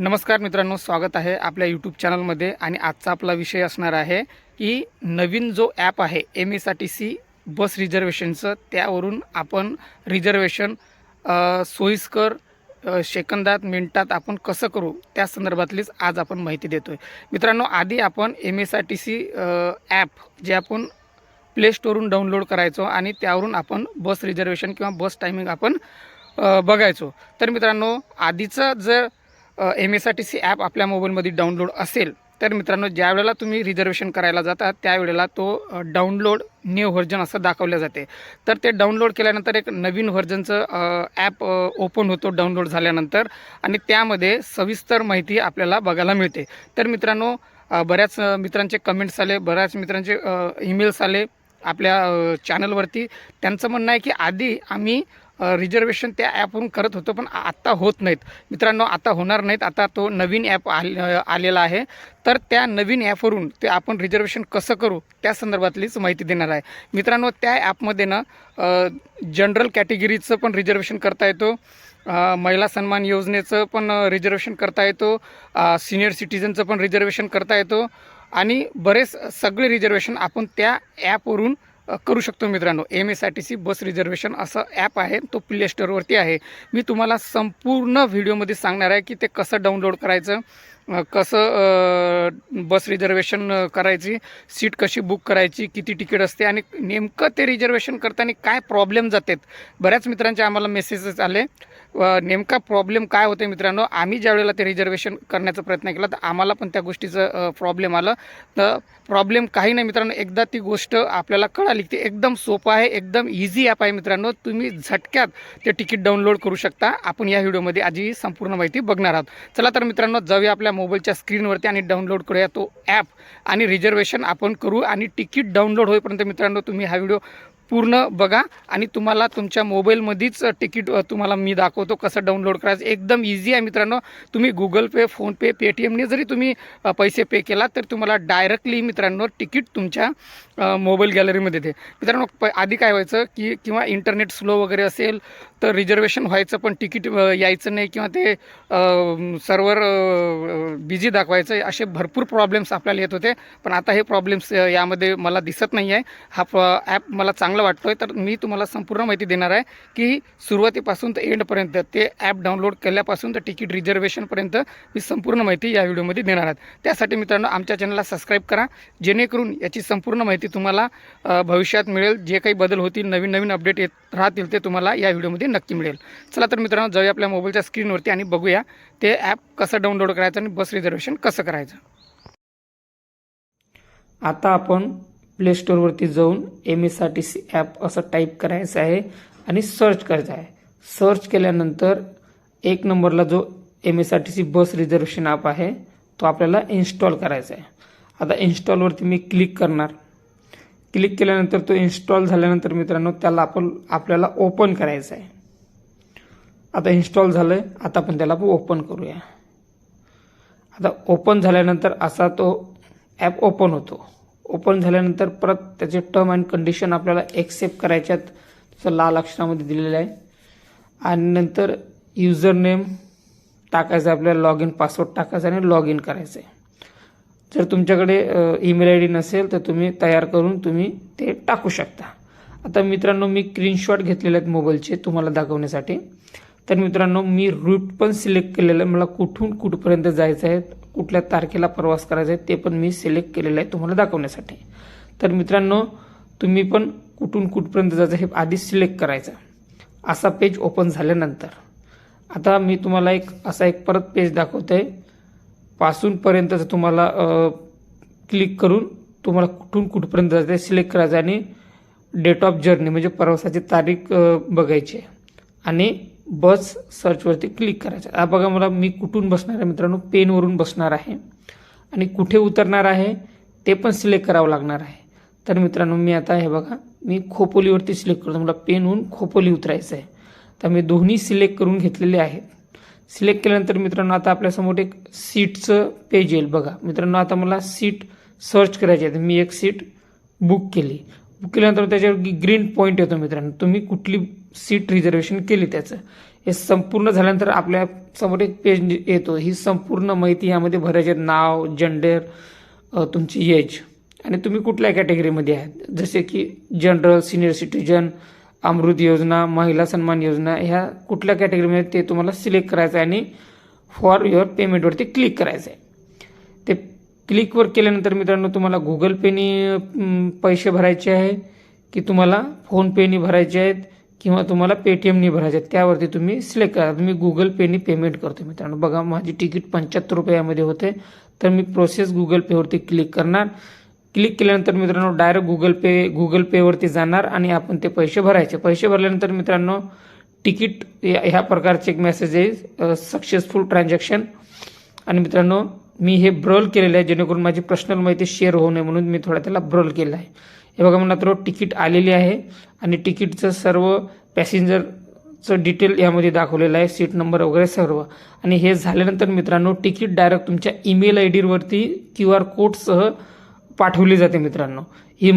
नमस्कार मित्रांनो स्वागत आहे आपल्या यूट्यूब चॅनलमध्ये आणि आजचा आपला विषय असणार आहे की नवीन जो ॲप आहे M S R T C bus रिझर्वेशनचं त्यावरून आपण रिझर्वेशन सोयीस्कर सेकंदात मिनिटात आपण कसं करू त्या संदर्भातलीच आज आपण माहिती देतो आहे मित्रांनो आधी आपण M S R T C app जे आपण प्ले स्टोरवरून डाउनलोड करायचो आणि त्यावरून आपण बस रिझर्वेशन किंवा बस टायमिंग आपण बघायचो. तर मित्रांनो आधीचं जर M S R T C app आपल्या मोबाईलमध्ये डाउनलोड असेल तर मित्रांनो ज्या वेळेला तुम्ही रिझर्वेशन करायला जाता त्यावेळेला तो डाउनलोड न्यू व्हर्जन असं दाखवलं जाते. तर ते डाउनलोड केल्यानंतर एक नवीन व्हर्जनचं ॲप ओपन होतो डाउनलोड झाल्यानंतर आणि त्यामध्ये सविस्तर माहिती आपल्याला बघायला मिळते. तर मित्रांनो बऱ्याच मित्रांचे कमेंट्स आले बऱ्याच मित्रांचे ईमेल्स आले आपल्या चॅनलवरती त्यांचं म्हणणं आहे की आधी आम्ही रिझर्वेशन त्या ॲपवरून करत होतो पण आत्ता होत नाहीत. मित्रांनो आता होणार नाहीत. आता तो नवीन ॲप आल आलेला आहे. तर त्या नवीन ॲपवरून ते आपण रिझर्वेशन कसं करू त्या संदर्भातलीच माहिती देणार आहे. मित्रांनो त्या ॲपमध्ये ना जनरल कॅटेगरीचं पण रिझर्वेशन करता येतो. महिला सन्मान योजनेचं पण रिझर्वेशन करता येतो. सिनियर सिटीजनचं पण रिझर्वेशन करता येतो. आणि बरेच सगळे रिझर्वेशन आपण त्या ॲपवरून करू शकतो मित्रांनो. M S R T C bus reservation असं ॲप आहे. तो प्ले स्टोअरवरती आहे. मी तुम्हाला संपूर्ण व्हिडिओमध्ये सांगणार आहे की ते कसं डाउनलोड करायचं कसं बस रिझर्वेशन करायची सीट कशी बुक करायची किती तिकीट असते आणि नेमकं ते रिझर्वेशन करताना काय प्रॉब्लेम जातात. बऱ्याच मित्रांचे आम्हाला मेसेजेस आले. नेमका प्रॉब्लेम काय होते मित्रांनो? आम्ही ज्या वेळेला ते रिझर्वेशन करण्याचा प्रयत्न केला तर आम्हाला पण त्या गोष्टीचं प्रॉब्लेम आलं. तर प्रॉब्लेम काही नाही मित्रांनो एकदा ती गोष्ट आपल्याला कळाली ती एकदम सोपं आहे एकदम इझी ॲप आहे मित्रांनो. तुम्ही झटक्यात ते तिकीट डाउनलोड करू शकता. आपण या व्हिडिओमध्ये आजही संपूर्ण माहिती बघणार आहोत. चला तर मित्रांनो जाऊया आपल्या मोबाईलच्या स्क्रीनवरती आणि डाउनलोड करूया तो ॲप आणि रिझर्वेशन आपण करू आणि तिकीट डाउनलोड होईपर्यंत मित्रांनो तुम्ही हा व्हिडिओ पूर्ण बघा आणि तुम्हाला तुमच्या मोबाईलमध्येच तिकीट तुम्हाला मी दाखवतो कसं डाउनलोड करायचं. एकदम इझी आहे मित्रांनो. तुम्ही गुगल पे फोनपे पेटीएमने जरी तुम्ही पैसे पे केला तर तुम्हाला डायरेक्टली मित्रांनो तिकीट तुमच्या मोबाईल गॅलरीमध्ये येते. मित्रांनो प आधी काय व्हायचं की किंवा इंटरनेट स्लो वगैरे असेल तर रिझर्वेशन व्हायचं पण तिकीट यायचं नाही किंवा ते सर्वर बिझी दाखवायचं असे भरपूर प्रॉब्लेम्स आपल्याला येत होते. पण आता हे प्रॉब्लेम्स यामध्ये मला दिसत नाही आहे हा ॲप मला चांगला वाटतो वाटतोय तर मी तुम्हाला संपूर्ण माहिती देणार आहे की सुरुवातीपासून तर एंडपर्यंत ते ॲप डाउनलोड केल्यापासून तर तिकीट रिझर्वेशनपर्यंत मी संपूर्ण माहिती या व्हिडिओमध्ये देणार आहे. त्यासाठी मित्रांनो आमच्या चॅनलला सबस्क्राईब करा जेणेकरून याची संपूर्ण माहिती तुम्हाला भविष्यात मिळेल. जे काही बदल होतील नवीन नवीन अपडेट येत राहतील ते तुम्हाला या व्हिडिओमध्ये नक्की मिळेल. चला तर मित्रांनो जाऊया आपल्या मोबाईलच्या स्क्रीनवरती आणि बघूया ते ॲप कसं डाउनलोड करायचं आणि बस रिझर्वेशन कसं करायचं. आता आपण प्ले स्टोअरवरती जाऊन M S R T C app असं टाईप करायचं आहे आणि सर्च करायचं आहे. सर्च केल्यानंतर एक नंबरला जो M S R T C bus reservation app आहे तो आपल्याला इन्स्टॉल करायचा आहे. आता इन्स्टॉलवरती मी क्लिक करणार. क्लिक केल्यानंतर तो इन्स्टॉल झाल्यानंतर मित्रांनो त्याला आपण आपल्याला ओपन करायचं आहे. आता इन्स्टॉल झालं आहे आता आपण त्याला ओपन करूया. आता ओपन झाल्यानंतर असा तो ॲप ओपन होतो. ओपन झाल्यानंतर परत त्याचे टर्म अँड कंडिशन आपल्याला एक्सेप्ट करायच्यात तसं लाल अक्षरामध्ये दिलेलं आहे. आणि नंतर युजर नेम टाकायचं आपल्याला लॉग इन पासवर्ड टाकायचा आणि लॉग इन करायचं आहे. जर तुमच्याकडे ईमेल आय डी नसेल तर तुम्ही तयार करून तुम्ही ते टाकू शकता. आता मित्रांनो मी स्क्रीनशॉट घेतलेले आहेत मोबाईलचे तुम्हाला दाखवण्यासाठी. तर मित्रांनो मी रूट पण सिलेक्ट केलेलं आहे. मला कुठून कुठपर्यंत जायचं आहे कुठल्या तारखेला प्रवास करायचा आहे ते पण मी सिलेक्ट केलेलं आहे तुम्हाला दाखवण्यासाठी. तर मित्रांनो तुम्ही पण कुठून कुठपर्यंत जायचं हे आधी सिलेक्ट करायचं. असा पेज ओपन झाल्यानंतर. आता मी तुम्हाला एक असा एक परत पेज दाखवतो आहे पासूनपर्यंतचं तुम्हाला क्लिक करून तुम्हाला कुठून कुठपर्यंत जायचं आहे सिलेक्ट करायचं आणि डेट ऑफ जर्नी म्हणजे प्रवासाची तारीख बघायची आहे. आणि बस सर्चवरती क्लिक करायचं. आता बघा मला मी कुठून बसणार आहे मित्रांनो? पेनवरून बसणार आहे. आणि कुठे उतरणार आहे ते पण सिलेक्ट करावं लागणार आहे. तर मित्रांनो मी आता हे बघा मी खोपोलीवरती सिलेक्ट करतो. मला पेनहून खोपोली उतरायचं आहे. तर मी दोन्ही सिलेक्ट करून घेतलेले आहेत. सिलेक्ट केल्यानंतर मित्रांनो आता आपल्यासमोर एक सीटचं पेज येईल बघा. मित्रांनो आता मला सीट सर्च करायची आहे. तर मी एक सीट बुक केली. बुक केल्यानंतर त्याच्यावर ग्रीन पॉईंट येतो मित्रांनो. तुम्ही कुठली सीट रिझर्वेशन केली त्याचं. हे संपूर्ण झाल्यानंतर आपल्यासमोर एक पेज येतो. ही संपूर्ण माहिती यामध्ये भरायची नाव जेंडर तुमची एज आणि तुम्ही कुठल्या कॅटेगरीमध्ये आहात? जसे की जनरल सिनियर सिटीजन अमृत योजना महिला सन्मान योजना ह्या कुठल्या कॅटेगरीमध्ये ते तुम्हाला सिलेक्ट करायचं आहे आणि फॉर युअर पेमेंटवरती क्लिक करायचं आहे ते क्लिकवर केल्यानंतर मित्रांनो तुम्हाला गुगल पेनी पैसे भरायचे आहे की तुम्हाला फोनपेनी भरायचे आहेत. किंवा तुम्हाला पेटीएमने भरायचे आहेत त्यावरती तुम्ही सिलेक्ट करा. तुम्ही गुगल पेने पेमेंट करतो मित्रांनो. बघा माझी तिकीट पंच्याहत्तर रुपयामध्ये होते. तर मी प्रोसेस गुगल पेवरती क्लिक करणार. क्लिक केल्यानंतर मित्रांनो डायरेक्ट गुगल पे गुगल पेवरती जाणार आणि आपण ते पैसे भरायचे. पैसे भरल्यानंतर मित्रांनो तिकीट या- ह्या प्रकारचे एक मेसेज आहे सक्सेसफुल ट्रान्झॅक्शन आणि मित्रांनो मी हे ब्रोल केलेलं आहे जेणेकरून माझी पर्सनल माहिती शेअर होऊ नये म्हणून मी थोडा त्याला ब्रोल केलं आहे. हे बघा मला तर तिकीट आलेली आहे आणि तिकीटचं सर्व पॅसेंजरचं डिटेल यामध्ये दाखवलेलं आहे सीट नंबर वगैरे सर्व. आणि हे झाल्यानंतर मित्रांनो तिकीट डायरेक्ट तुमच्या ईमेल आय डीवरती क्यू आर कोडसह पाठवली जाते मित्रांनो. ही